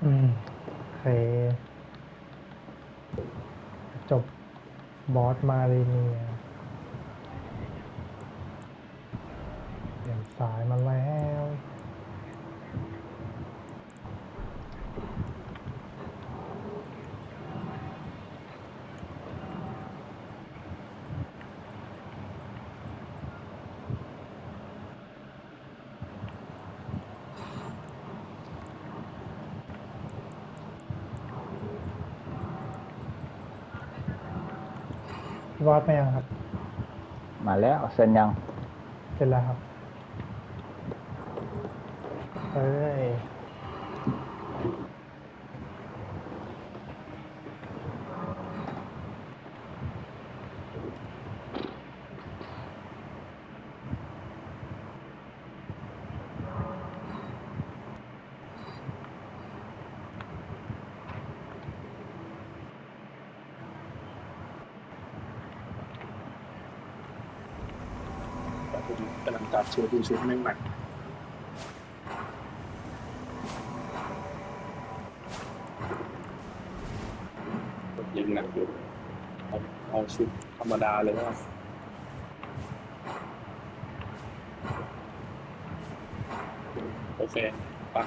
อืมโอเคจบบอสมาเรีเนียเดี่ยนสายมาแล้ว บอสไปยังครับ มาแล้วเซ็นยัง เสร็จแล้วครับเอ้ย ผมกำลังตัดชุดดูชุดแม่งใหม่ยังหนักอยู่เอาเอาชุดธรรมดาเลยว่าโอเคปะ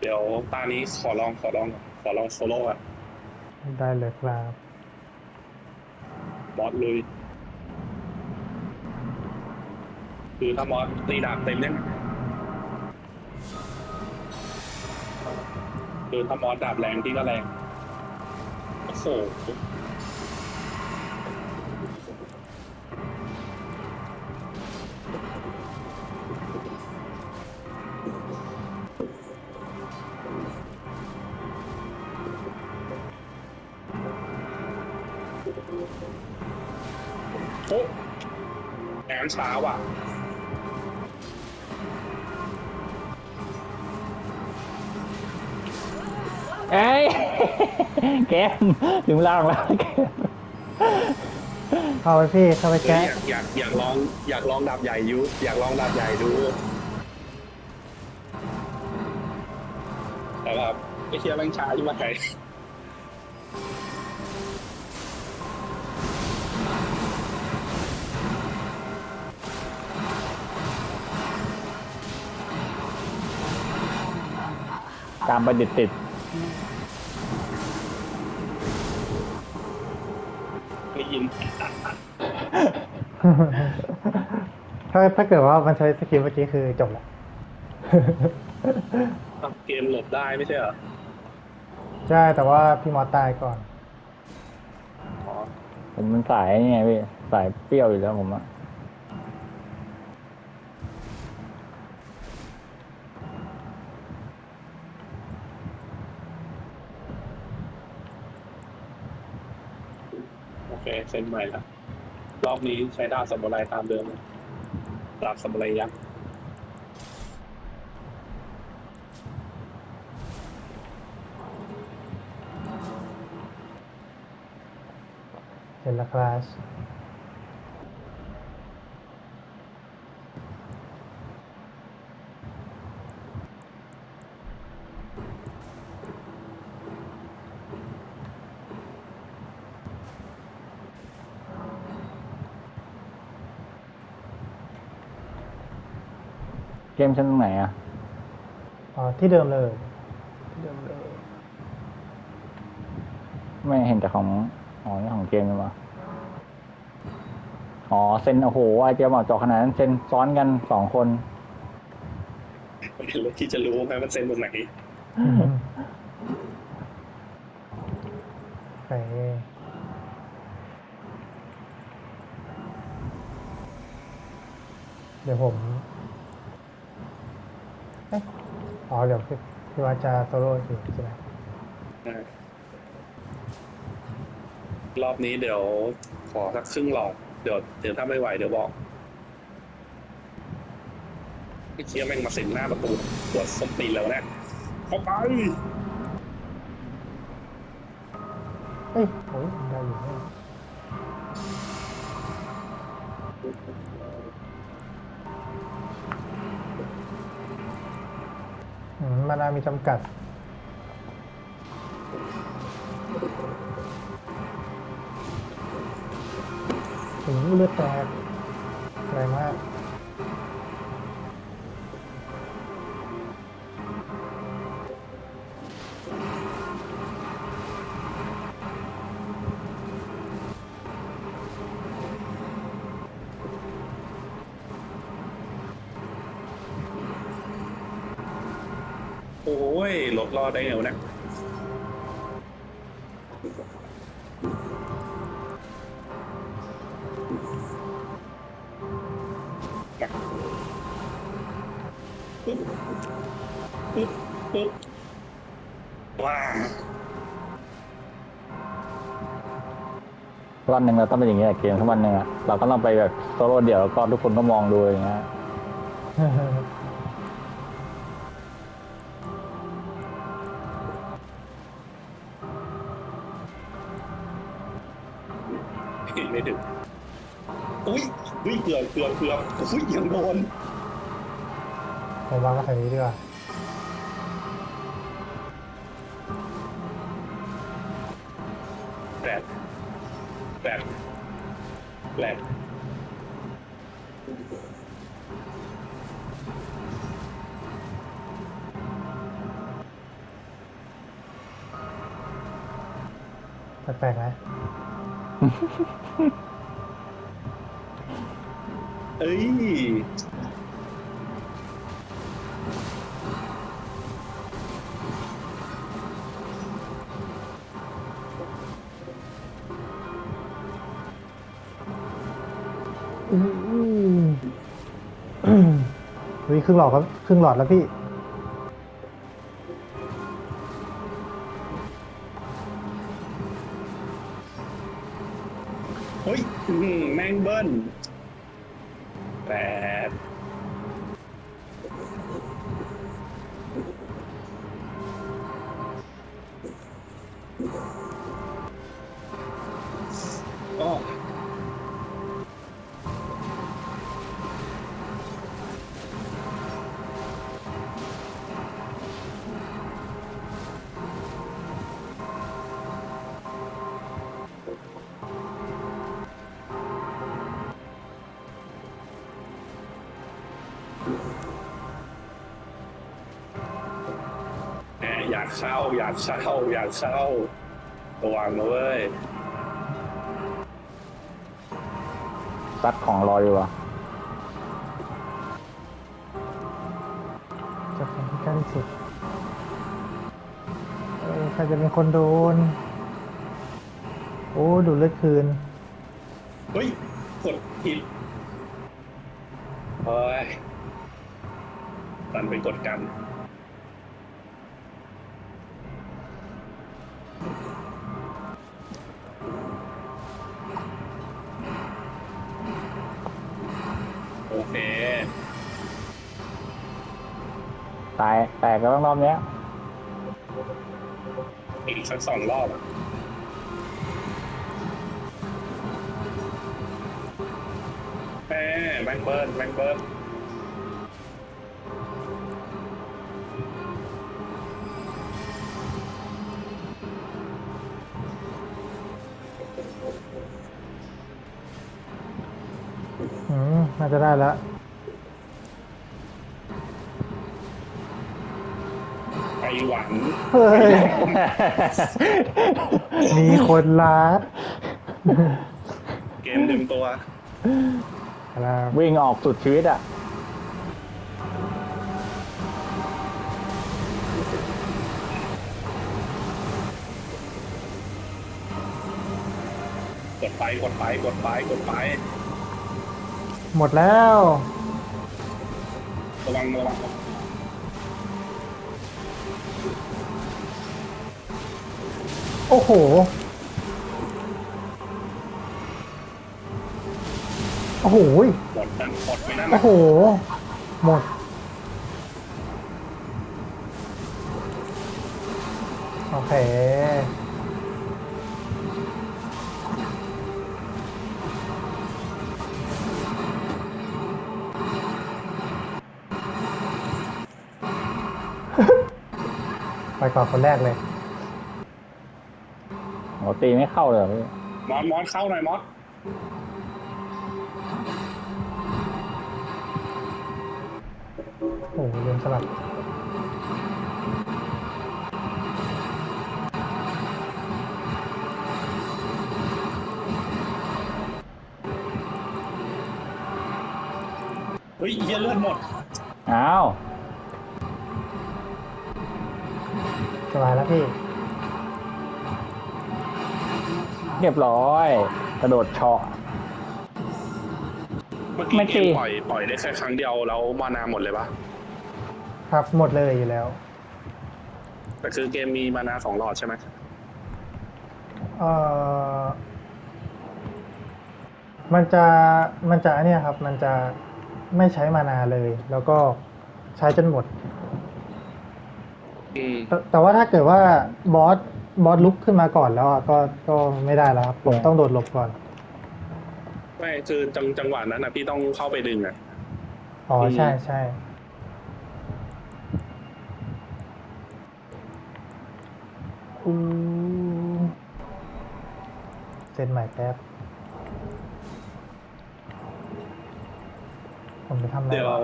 เดี๋ยวตานี้ขอลองขอลองขอลองโซโล่อะได้เลยครับ บอสลุย คือถ้ามอสตีดาบเต็มเนี่ยคือถ้ามอสดาบแรงที่ก็แรงโอ้โหโอ้แอนช้าว่ะ เอ้ยแกมถึงล่างแล้วแกมเข้าไปพี่เข้าไปอยาแก๊ะกอยากอยากลองอยากลองดาบใหญ่อยูอยากลองดาบใหญ่ดูแต่แบบไอ้เชียแม่งช้าที่มาไกลตามไปติดติด ยินถ้าถ้าเกิดว่ามันใช้สกิลเมื่อกี้คือจบละเกมหลบได้ไม่ใช่เหรอ ใช่แต่ว่าพี่มอสตายก่อนอ๋อๆผมมันสายนี่ไงพี่ สายเปรี้ยวอยู่แล้วผมอะ โอ เคเซ็นใหม่ละรอบนี้ใช้ดาบสมุไรตามเดิมเลยดาบสมุไรยักษ์เสร็จแล้วคลาส มชั้นตรงไหนอะอ๋อที่เดิมเลยที่เดิมเลย ไม่เห็นแต่ของ อ๋อนี่ของเกมเลยมาอ๋อเซ็นโอ้โหไอเจมบอกจอขนาดนั้นเซ็นซ้อนกันสองคนไม่รู้ที่จะรู้ไหมมันเซ็นตรงไหนโอเคเดี๋ยวผมเอ๊ะ อ๋อเดี๋ยวพี่พี่ว่าจะโซโล่อยู่ใช่ไหมรอบนี้เดี๋ยวขอสักครึ่งหลอดเดี๋ยวเดี๋ยวถ้าไม่ไหวเดี๋ยวบอกไอ้เชียแม่งมาเซ็นหน้าประตูปวดส้นตีนแล้วเนี่ยเข้าไปเอ้ยโอ้ยได้อยู่ มานามีจำกัด ถึงเลือดแตกแรงมาก โอ้ยรถรอดได้ไงวะเนี่ยปึ๊บปึ๊บปึ๊บว้าวันหนึ่งเราต้องเป็นอย่างเงี้ยเกมทั้งวันหนึ่งอะเราก็ต้องไปแบบโซโล่เดี่ยวแล้วก็ทุกคนก็มองดูอย่างเงี้ย เห็นไม่ถึงอุ้ยอุ้ยเกือบเกือบเกือบอุ้ยยังโดนผมวางมาใส่นี้ดีกว่าแปดแปดแปดแปลกๆนะ เอ้ย อืมอืมวิครึ่งหลอดครับ ครึ่งหลอดแล้วพี่ เฮ้ยอื้อหือแม่งเบิ้ลแปด อยากเข้า อยากเข้า อยากเข้าระวังนะเว้ยซัดของรออยู่อะจะเป็นที่ใกล้ที่สุดเออใครจะเป็นคนโดน โอ้ดูดเลือดคืน เฮ้ยกดผิดเฮ้ยมันเป็นกดกัน ตายแตกก็ต้องรอบเนี้ยอีกสักสองรอบอะแม่แบงเบิร์นแบงเบิร์นอืมน่าจะได้แล้ว เฮ้ยมีคนลัดเกมดึงตัว ครับวิ่งออกสุดชีวิตอะกดไปกดไปกดไปกดไปหมดแล้ว ระวังระวัง โอ้โห โอ้โห หมดนั่นหมดไปนั่นโอ้นะโห หมด โอเค ไปก่อนคนแรกเลย โหตีไม่เข้าเลยเหรอพี่มอสมอสเข้าหน่อยมอสโอ้โหลืมสลับเฮ้ยเหี้ยเลือดหมดอ้าว สบายแล้วพี่ เรียบร้อย กระโดดเฉาะ เมื่อกี้ไม่เกตีมปล่อยปล่อยได้แค่ครั้งเดียวแล้วมานาหมดเลยปะครับหมดเลยอยู่แล้วแต่คือเกมมีมานาสองหลอดใช่ไหมเออมันจะมันจะเนี่ยครับ มันจะไม่ใช้มานาเลย แล้วก็ใช้จนหมด อืมแต่แต่ว่าถ้าเกิดว่าบอส บอสลุกขึ้นมาก่อนแล้วอะก็ก็ไม่ได้แล้วครับผมต้องโดดหลบก่อนไม่คือจังจังหวะนั้นนะพี่ต้องเข้าไปดึงอะ อ๋ออืมใช่ใช่อู้เซ็นใหม่แป๊บผมจะทำอะไรเดี๋ยว วะ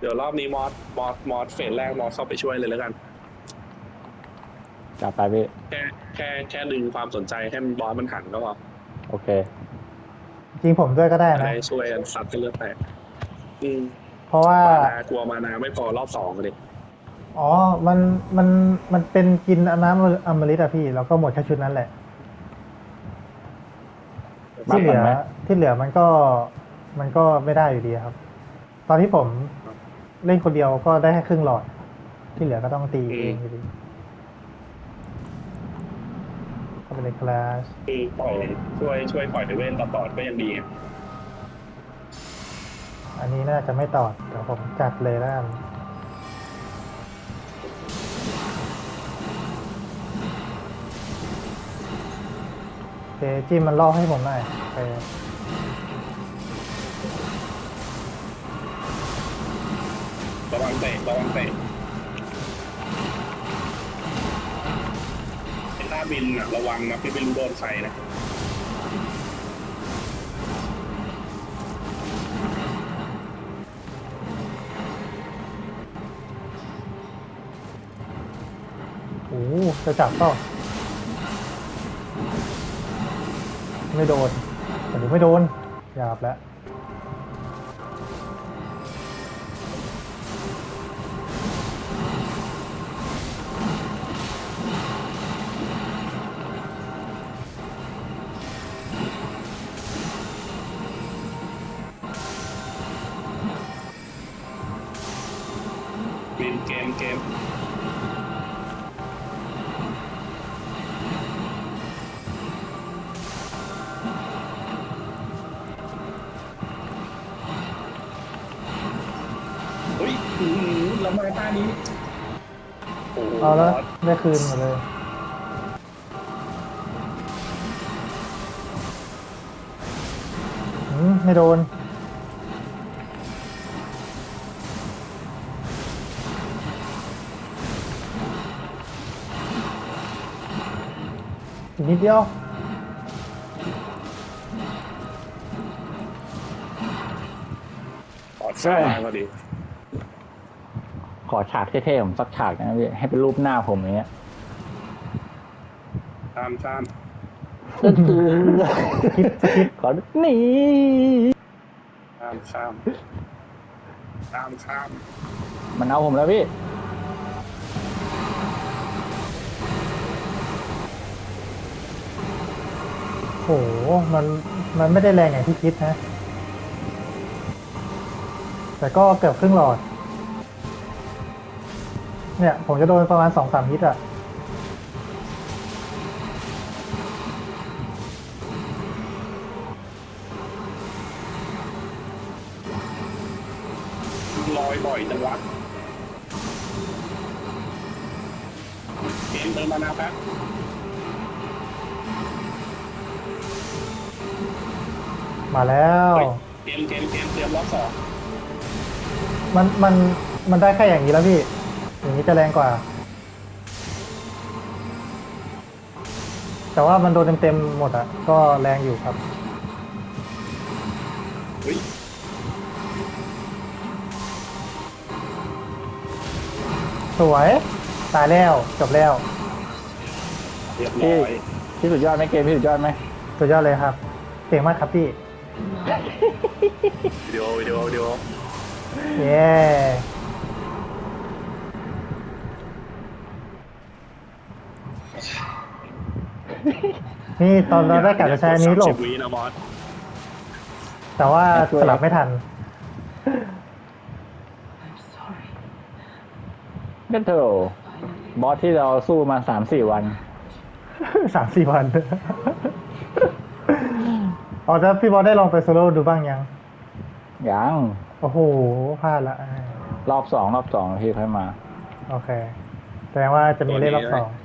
เดี๋ยวรอบนี้มอสมอสมอสเฟสแรกมอสเข้าไปช่วยเลยแล้วกัน จับไปพี่ แค่แค่แค่ดึงความสนใจให้มันบอสมันหันก็พอโอเค จริงผมด้วยก็ได้จะนะ ได้ช่วยกันซัดให้เลือดแตกอืมเพราะว่า มานากลัวมานาไม่พอรอบสองเลยอ๋อ มัน มัน มันเป็นกินน้ำอมฤตอะพี่ แล้วก็หมดแค่ชุดนั้นแหละบัฟที่เหลือมันไหม ที่เหลือมันก็มันก็ไม่ได้อยู่ดีครับ ตอนที่ผมเล่นคนเดียวก็ได้แค่ครึ่งหลอด ที่เหลือก็ต้องตีเองอยู่ดี เข้าไปเลยคลาสคือปล่อยช่วยช่วยปล่อยไปเว้นต่อต่อก็ยังดีไงอันนี้น่าจะไม่ตอดเดี๋ยวผมจัดเลยแล้วกันโอเคจิ้มมันล่อให้ผมหน่อยโอเคระวังเตะระวังเตะ บินอะระวังนะพี่ไม่รู้โดนใครนะโอ้โหจะจับเปล่าไม่โดนแต่หนูไม่โดนหยาบแล้ว เกมเกม เฮ้ยอื้อหือแล้วมาท่านี้โอ้โหเอาแล้วได้คืนหมดเลย อืม ไม่โดน อีกนิดเดียว ขอดซ้ายพอดี ขอฉากเท่ๆผมสักฉากนะพี่ให้เป็นรูปหน้าผมอย่างเงี้ยข้ามข้ามคิดคิดขอหนีข้ามข้ามข้ามข้ามมันเอาผมแล้วพี่ มันมันไม่ได้แรงอย่างที่คิดนะ แต่ก็เกือบครึ่งหลอด เนี่ย ผมจะโดนประมาณสองสามฮิตอะลอยบ่อยจังวะเกมเติมมานาแป๊บ มาแล้วเฮ้ยเกมเกมเกมเตรียมรอบสองมันมันมันได้แค่อย่างนี้แล้วพี่ อย่างนี้จะแรงกว่า แต่ว่ามันโดนเต็มๆหมดอะ ก็แรงอยู่ครับ เฮ้ยสวย ตายแล้ว จบแล้ว เรียบร้อย พี่สุดยอดไหมเกมพี่สุดยอดไหมสุดยอดเลยครับ เก่งมากครับพี่ วิดีโอวิดีโอวิดีโอเย้นี่ตอนเราได้กลับจะใช้อันนี้หลสามบสิวินะมอสแต่ว่าสลับไม่ทันก็เถอะบอสที่เราสู้มาสามสี่วัน สามสี่วัน อ๋อแล้วพี่บอลได้ลองไปโซโล่ดูบ้างยัง ยังโอ้โหพลาดละรอบสองรอบสองพี่ค่อยมา โอเค แสดงว่าจะมีเล่นรอบสองต